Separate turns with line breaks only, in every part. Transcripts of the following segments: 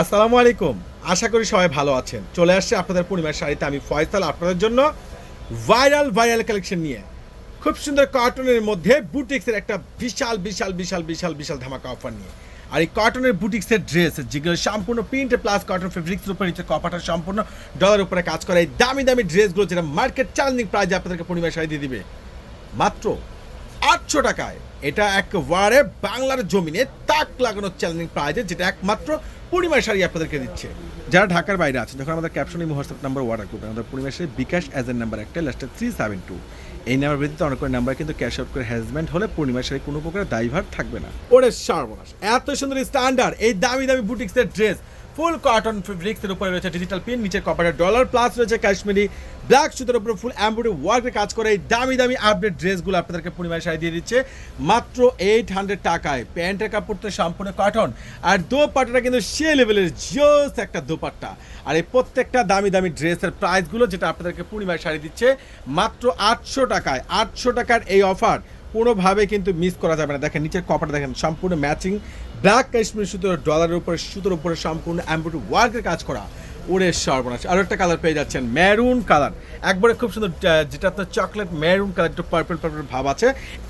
আসসালামু আলাইকুম। আশা করি সবাই ভালো আছেন। চলে আসছে আপনাদের পূর্ণিমার শাড়িতে আমি ফয়সাল আপনাদের জন্য ভাইরাল ভাইরাল কালেকশন নিয়ে। খুব সুন্দর কার্টুনের মধ্যে বুটিক্সের একটা বিশাল বিশাল বিশাল বিশাল বিশাল ধামাকা অফার নিয়ে। আর এই কটনের বুটিক্সের ড্রেস যেগুলো সম্পূর্ণ প্রিন্ট প্লাস কটন ফেব্রিক্সের উপরে নিচে কপাটা সম্পূর্ণ ডলার উপরে কাজ করে। এই দামি দামি ড্রেসগুলো যেটা মার্কেট চ্যালেঞ্জিং প্রাইজে আপনাদেরকে পূর্ণিমার শাড়ি দিয়ে দিবে। মাত্র আটশো টাকায়। এটা একবারে বাংলার জমিনে তাক লাগানো চ্যালেঞ্জিং প্রাইজে যেটা একমাত্র পূর্ণিমা শাড়ি আপনাদেরকে দিচ্ছে। যারা ঢাকার বাইরে আছে যখন আমাদের ক্যাপশনে হোয়াটসঅ্যাপ নাম্বার অর্ডার করবেন আমাদের পূর্ণিমা শাড়ি বিকাশ এর নাম্বার একটা লাস্টে থ্রি সেভেন টু এই নাম্বার ব্যতীত অনেক নাম্বার কিন্তু ক্যাশ আউট করে হ্যাজমেন্ট হলে পূর্ণিমা শাড়ি কোনো প্রকার দায়ভার থাকবে না। ওরে সর্বনাশ, এত সুন্দর স্ট্যান্ডার্ড এই দামি দামি বুটিক্সের ড্রেস ফুল কটন ফেব্রিক্সের উপরে রয়েছে ডিজিটাল পিন নিচে কপারের ডলার প্লাস রয়েছে কাশ্মীরি ব্ল্যাক সুতোর উপরে ফুল এমব্রয়ডারি ওয়ার্কের কাজ করে এই দামি দামি আপডেট ড্রেসগুলো আপনাদেরকে পূর্ণিমায় শাড়ি দিয়ে দিচ্ছে। মাত্র এইট হান্ড্রেড টাকায় প্যান্টের কাপড় তো সম্পূর্ণ কটন আর দোপাট্টাটা কিন্তু সে লেভেলের জোস একটা দোপাট্টা। আর এই প্রত্যেকটা দামি দামি ড্রেসের প্রাইসগুলো যেটা আপনাদেরকে পূর্ণিমায় শাড়ি দিচ্ছে, মাত্র আটশো টাকায়, আটশো টাকার এই অফার কোনোভাবে কিন্তু মিস করা যাবে না। দেখেন, নিচের কপারটা দেখেন, সম্পূর্ণ ম্যাচিং ব্ল্যাক কাশ্মীর সুতোর ডলারের উপরে সুতোর উপরে সম্পূর্ণ এমব্রয়ডারি ওয়ার্কের কাজ করা। ওরে সর্বনাশ। আরও একটা কালার পেয়ে যাচ্ছেন মেরুন কালার একবারে খুব সুন্দর যেটা আপনার চকলেট মেরুন কালার একটু পার্পল পার্পল ভাব আছে।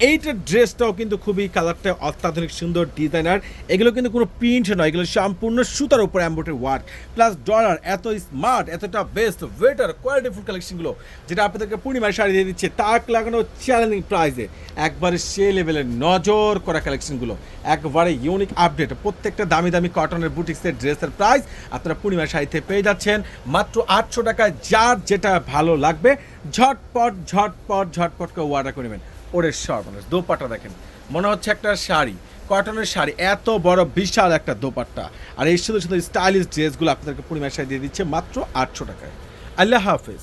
এইটার ড্রেসটাও কিন্তু খুবই কালারটা অত্যাধুনিক, সুন্দর ডিজাইনার এগুলো কিন্তু কোনো প্রিন্ট নয়, এগুলো সম্পূর্ণ সুতার উপরে এমব্রয়ডারি ওয়ার্ক প্লাস ডলার এত স্মার্ট এতটা বেস্ট ওয়েটার কোয়ালিটিফুল কালেকশনগুলো যেটা আপনাদেরকে পূর্ণিমায় শাড়ি দিয়ে দিচ্ছে। তাক লাগানো চ্যালেঞ্জিং প্রাইসে একবারে সে লেভেলের নজর করা কালেকশনগুলো একবারে ইউনিক আপডেট প্রত্যেকটা দামি দামি কটনের বুটিক্সের ড্রেসের প্রাইস আপনারা পূর্ণিমা শাড়িতে পেয়ে যাচ্ছেন। মাত্র আটশো টাকায় যার যেটা ভালো লাগবে, ঝটপট ঝটপট ঝটপট করে অর্ডার করে নেবেন। ওরে সর্বনাশ দোপাটা দেখেন। মনে হচ্ছে একটা শাড়ি, কটনের শাড়ি, এত বড় বিশাল একটা দোপাট্টা। আর এই শুধু শুধু স্টাইলিশ ড্রেসগুলো আপনাদেরকে পরিমাণ দিয়ে দিচ্ছে মাত্র আটশো টাকায়। আল্লাহ হাফেজ।